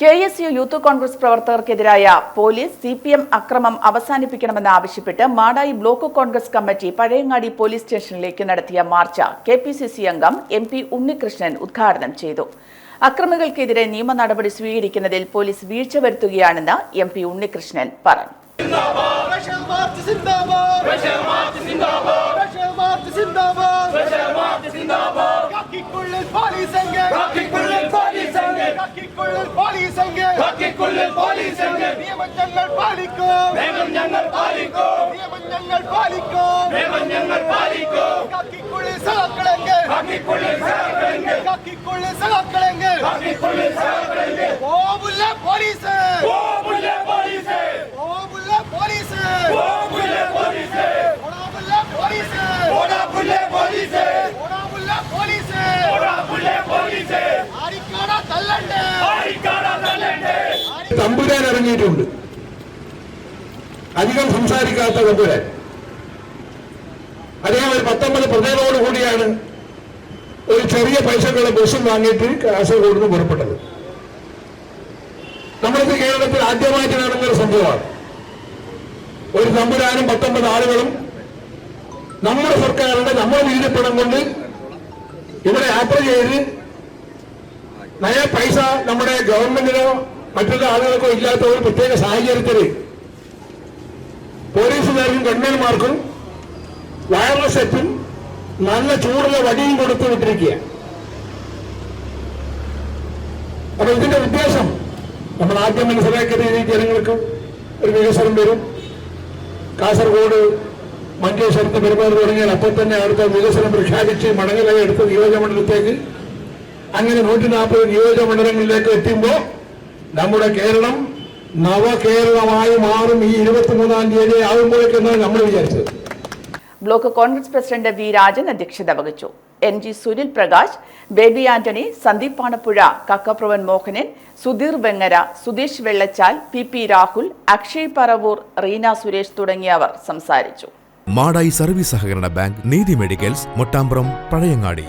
K S U youth Congress പ്രവർത്തകർക്കെതിരായ police C P M അക്രമം അവസാനിപ്പിക്കണമെന്ന് ആവശ്യപ്പെട്ട് Madayi block Congress committee Pazhayangadi police സ്റ്റേഷനിലേക്ക് നടത്തിയ march K P C C അംഗം M P Unnikrishnan ഉദ്ഘാടനം ചെയ്തു. അക്രമികൾക്കെതിരെ നിയമ നടപടി സ്വീകരിക്കുന്നതിൽ പോലീസ് വീഴ്ച വരുത്തുകയാണെന്ന് എം പി ഉണ്ണികൃഷ്ണൻ പറഞ്ഞു. பள்ளிக்குள்ளே போலீஸ் என்று. நியமஞ்சங்கள் பாலிக்கும். நியமஞ்சங்கள் பாலிக்கும். நியமஞ்சங்கள் பாலிக்கும். நியமஞ்சங்கள் பாலிக்கும். காக்கிக்குள்ளே சலாக்கலங்க காக்கிக்குள்ளே சலாக்கலங்க காக்கிக்குள்ளே சலாக்கலங்க காக்கிக்குள்ளே சலாக்கலங்க ஓபுல்ல போலீஸ். തമ്പുരാൻ ഇറങ്ങിയിട്ടുണ്ട്. അധികം സംസാരിക്കാത്ത തമ്പുരാൻ. അദ്ദേഹം ഒരു പത്തൊമ്പത് കൂടിയാണ് ഒരു ചെറിയ പൈസക്കുള്ള ബസ്സും വാങ്ങിയിട്ട് കാസർഗോഡ് നിന്ന് പുറപ്പെട്ടത്. നമ്മളിത് കേരളത്തിൽ ആദ്യമായിട്ട് നടന്നൊരു സംഭവമാണ്. ഒരു തമ്പുരാനും പത്തൊമ്പത് ആളുകളും നമ്മുടെ സർക്കാരിന്റെ നമ്മുടെ വീതിപ്പണം കൊണ്ട് ഇവിടെ യാത്ര ചെയ്ത് നയ പൈസ നമ്മുടെ ഗവൺമെന്റിനോ മറ്റുള്ള ആളുകൾക്കോ ഇല്ലാത്ത ഒരു പ്രത്യേക സാഹചര്യത്തിൽ പോലീസുകാർക്കും ഗവൺമെന്റുമാർക്കും വയർലെസ് സെറ്റും നല്ല ചൂടുള്ള വടിയും കൊടുത്തു വിട്ടിരിക്കുക. അപ്പൊ ഇതിന്റെ ഉദ്ദേശം നമ്മൾ ആദ്യം മനസ്സിലാക്കിയ രീതിയിൽ ജനങ്ങൾക്ക് ഒരു വികസനം വരും. കാസർഗോഡ് മഞ്ചേശ്വരത്ത് പെരുമാറി തുടങ്ങിയാൽ അപ്പോൾ തന്നെ അടുത്ത വികസനം പ്രഖ്യാപിച്ച് മടങ്ങല എടുത്ത നിയോജകമണ്ഡലത്തേക്ക് അങ്ങനെ നൂറ്റി നാൽപ്പത് നിയോജകമണ്ഡലങ്ങളിലേക്ക് എത്തുമ്പോൾ നമ്മുടെ കേരളം നവകേരളമായി മാറും ഈ ഇരുപത്തിമൂന്നാം തീയതി ആകുമ്പോഴേക്കെന്നാണ് നമ്മൾ വിചാരിച്ചത്. Block Congress president V Rajan അധ്യക്ഷത വഹിച്ചു. N G Sunil Prakash Baby Antony Sandeep Panappuzha കക്കപ്രവൻ Mohanan Sudheer Vengara Sudheesh Vellachal P P Rahul Akshay Paravur Reena Suresh തുടങ്ങിയവർ സംസാരിച്ചു. മാടായി സർവീസ് സഹകരണ ബാങ്ക് നീതി മെഡിക്കൽസ് മൊട്ടാമ്പുറം പഴയങ്ങാടി.